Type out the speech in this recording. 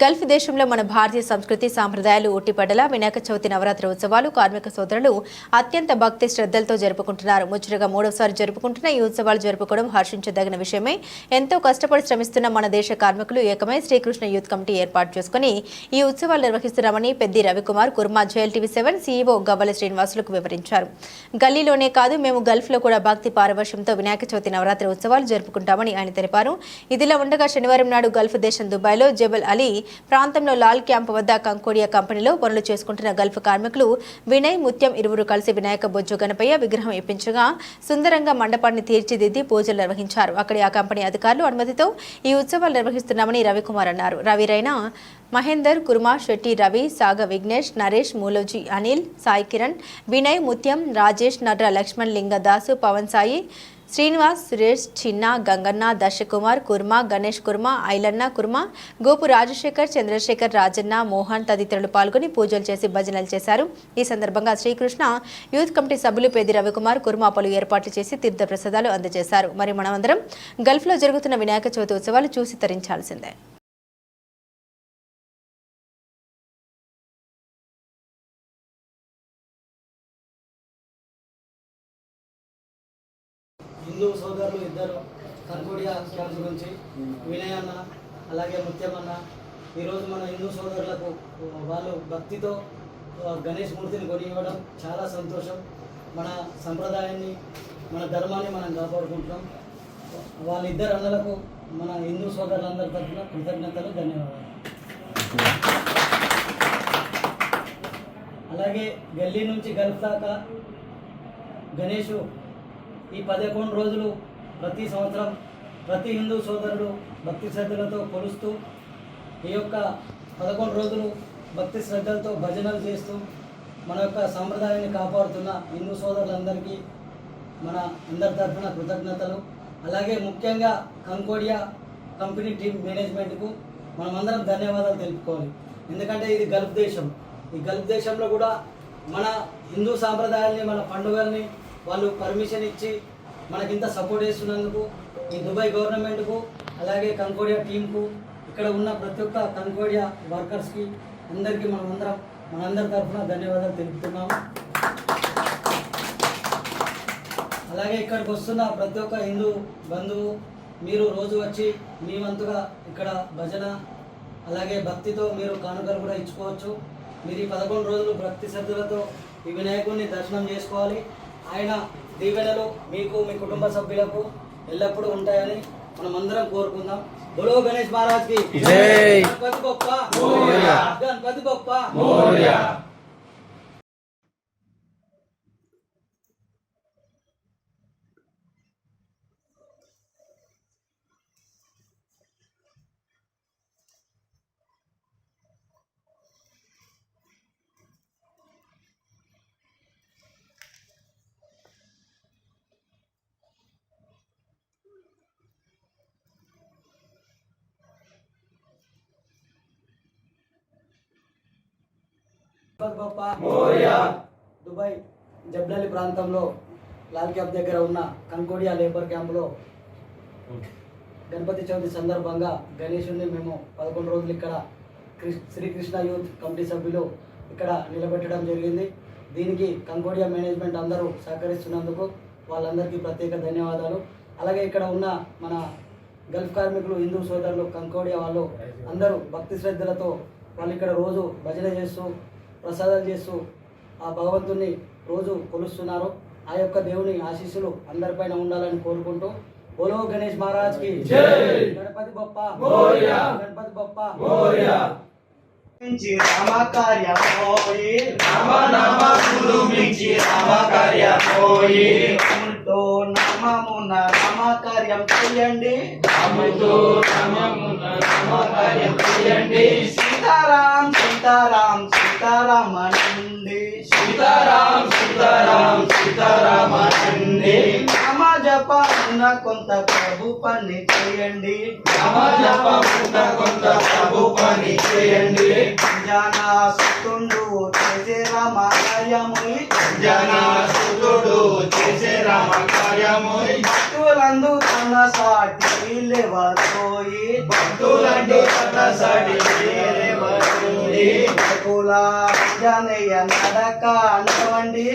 Gulf దేశంలో మన భారతీయ సంస్కృతి సాంప్రదాయాలు ఉట్టిపడ్డలా వినాయక చవితి నవరాత్రి ఉత్సవాలు కార్మిక సోదరులు అత్యంత భక్తి శ్రద్ధలతో జరుపుకుంటున్నారు. ముచ్చటగా మూడోసారి జరుపుకుంటున్న ఈ ఉత్సవాలు జరుపుకోవడం హర్షించదగిన విషయమే. ఎంతో కష్టపడి శ్రమిస్తున్న మన దేశ కార్మికులు ఏకమై శ్రీకృష్ణ యూత్ కమిటీ ఏర్పాటు చేసుకుని ఈ ఉత్సవాలు నిర్వహిస్తున్నామని Peddi Ravikumar Kurma JL TV seven CEO Gavvala శ్రీనివాసులకు వివరించారు. గల్లీలోనే కాదు మేము గల్ఫ్లో కూడా భక్తి పారవశ్యంతో వినాయక చవితి నవరాత్రి ఉత్సవాలు జరుపుకుంటామని ఆయన తెలిపారు. ఇదిలా ఉండగా శనివారం నాడు గల్ఫ్ దేశం దుబాయ్లో జబల్ అలీ ప్రాంతంలో లాల్ క్యాంప్ వద్ద కంకోడియా కంపెనీలో పనులు చేసుకుంటున్న గల్ఫ్ కార్మికులు వినయ్ ముత్యం ఇరువురు కలిసి వినాయక బొజ్జు గణపయ్య విగ్రహం ఇప్పించగా సుందరంగా మండపాన్ని తీర్చిదిద్ది పూజలు నిర్వహించారు. అక్కడి ఆ కంపెనీ అధికారులు అనుమతితో ఈ ఉత్సవాలు నిర్వహిస్తున్నామని రవికుమార్ అన్నారు. రవి రైనా మహేందర్ కుర్మా శెట్టి రవి సాగ విఘ్నేష్ నరేష్ మూలోజీ అనిల్ సాయి కిరణ్ వినయ్ ముత్యం రాజేష్ నడ్ర లక్ష్మణ్ లింగదాసు పవన్ సాయి శ్రీనివాస్ సురేష్ చిన్న గంగన్న దర్శకుమార్ కుర్మా గణేష్ కుర్మా ఐలన్న కుర్మా గోపు రాజశేఖర్ చంద్రశేఖర్ రాజన్న మోహన్ తదితరులు పాల్గొని పూజలు చేసి భజనలు చేశారు. ఈ సందర్భంగా శ్రీకృష్ణ యూత్ కమిటీ సభ్యులు పేది రవికుమార్ కుర్మ పలు ఏర్పాట్లు చేసి తీర్థ ప్రసాదాలు అందజేశారు. మరి మనమందరం గల్ఫ్లో జరుగుతున్న వినాయక చవితి ఉత్సవాలు చూసి తరించాల్సిందే. హిందూ సోదరులు ఇద్దరు కర్కోడియా క్యాంప్ గురించి వినయ్ అన్న అలాగే ముత్యం అన్న ఈరోజు మన హిందూ సోదరులకు వాళ్ళు భక్తితో గణేష్ మూర్తిని కొని ఇవ్వడం చాలా సంతోషం. మన సంప్రదాయాన్ని మన ధర్మాన్ని మనం కాపాడుకుంటున్నాం. వాళ్ళిద్దరు అన్నలకు మన హిందూ సోదరులందరి తరఫున కృతజ్ఞతలు ధన్యవాదాలు. అలాగే గల్లీ నుంచి గల్ఫ్ దాకా గణేషు ఈ పదకొండు రోజులు ప్రతి సంవత్సరం ప్రతి హిందూ సోదరుడు భక్తి శ్రద్ధలతో కొలుస్తూ ఈ యొక్క పదకొండు రోజులు భక్తి శ్రద్ధలతో భజనలు చేస్తూ మన యొక్క సాంప్రదాయాన్ని కాపాడుతున్న హిందూ సోదరులందరికీ మన అందరి తరఫున కృతజ్ఞతలు. అలాగే ముఖ్యంగా కంకోడియా కంపెనీ టీం మేనేజ్మెంట్కు మనమందరం ధన్యవాదాలు తెలుపుకోవాలి. ఎందుకంటే ఇది గల్ఫ్ దేశం. ఈ గల్ఫ్ దేశంలో కూడా మన హిందూ సాంప్రదాయాల్ని మన పండుగల్ని వాళ్ళు పర్మిషన్ ఇచ్చి మనకి ఇంత సపోర్ట్ చేస్తున్నందుకు ఈ దుబాయ్ గవర్నమెంట్కు అలాగే కంకోడియా టీంకు ఇక్కడ ఉన్న ప్రతి ఒక్క కంకోడియా వర్కర్స్కి అందరికీ మనమందరం మనందరి తరఫున ధన్యవాదాలు తెలుపుతున్నాము అలాగే ఇక్కడికి వస్తున్న ప్రతి ఒక్క హిందూ బంధువు మీరు రోజు వచ్చి మీ వంతుగా ఇక్కడ భజన అలాగే భక్తితో మీరు కానుకలు కూడా ఇచ్చుకోవచ్చు. మీరు ఈ పదకొండు రోజులు భక్తి శ్రద్ధలతో ఈ వినాయకుడిని దర్శనం చేసుకోవాలి. ఆయన దీవెనలు మీకు మీ కుటుంబ సభ్యులకు ఎల్లప్పుడూ ఉంటాయని మనం అందరం కోరుకుందాం. బొలో గణేష్ మహారాజ్కి. గణపతి గొప్ప గణపతి గొప్ప దుబాయ్ జబ్లలి ప్రాంతంలో లాల్ క్యాంప్ దగ్గర ఉన్న కంకోడియా లేబర్ క్యాంపులో గణపతి చవితి సందర్భంగా గణేశుడిని మేము పదకొండు రోజులు ఇక్కడ శ్రీకృష్ణ యూత్ కమిటీ సభ్యులు ఇక్కడ నిలబెట్టడం జరిగింది. దీనికి కంకోడియా మేనేజ్మెంట్ అందరూ సహకరిస్తున్నందుకు వాళ్ళందరికీ ప్రత్యేక ధన్యవాదాలు. అలాగే ఇక్కడ ఉన్న మన గల్ఫ్ కార్మికులు హిందూ సోదరులు కంకోడియా వాళ్ళు అందరూ భక్తి శ్రద్ధలతో వాళ్ళు ఇక్కడ రోజు భజన చేస్తూ ప్రసాదాలు చేస్తూ ఆ భగవంతుని రోజు కొలుస్తున్నారు. ఆ యొక్క దేవుని ఆశీస్సులు అందరిపైన ఉండాలని కోరుకుంటూ బోలో గణేష్ మహారాజ్కి గణపతి బొప్ప గణపతి బొప్ప. రామకార్యమోయి. నామమున రామకార్యం చేయండి. సీతారాం సీతారాం సీతారామనండి సీతారాం సీతారాం సీతారామనండి. రామ జపమున కొంత ప్రభు పని చేయండి రామ జపమున కొంత ప్రభు పని చేయండి. జానా సుతుండు చేసే రామ. భక్తుల భక్తులందు తన సాటి లేవతోయి భక్తులందు తన సాటి లేవతోయి. కుల జనయ నడక నడవండి.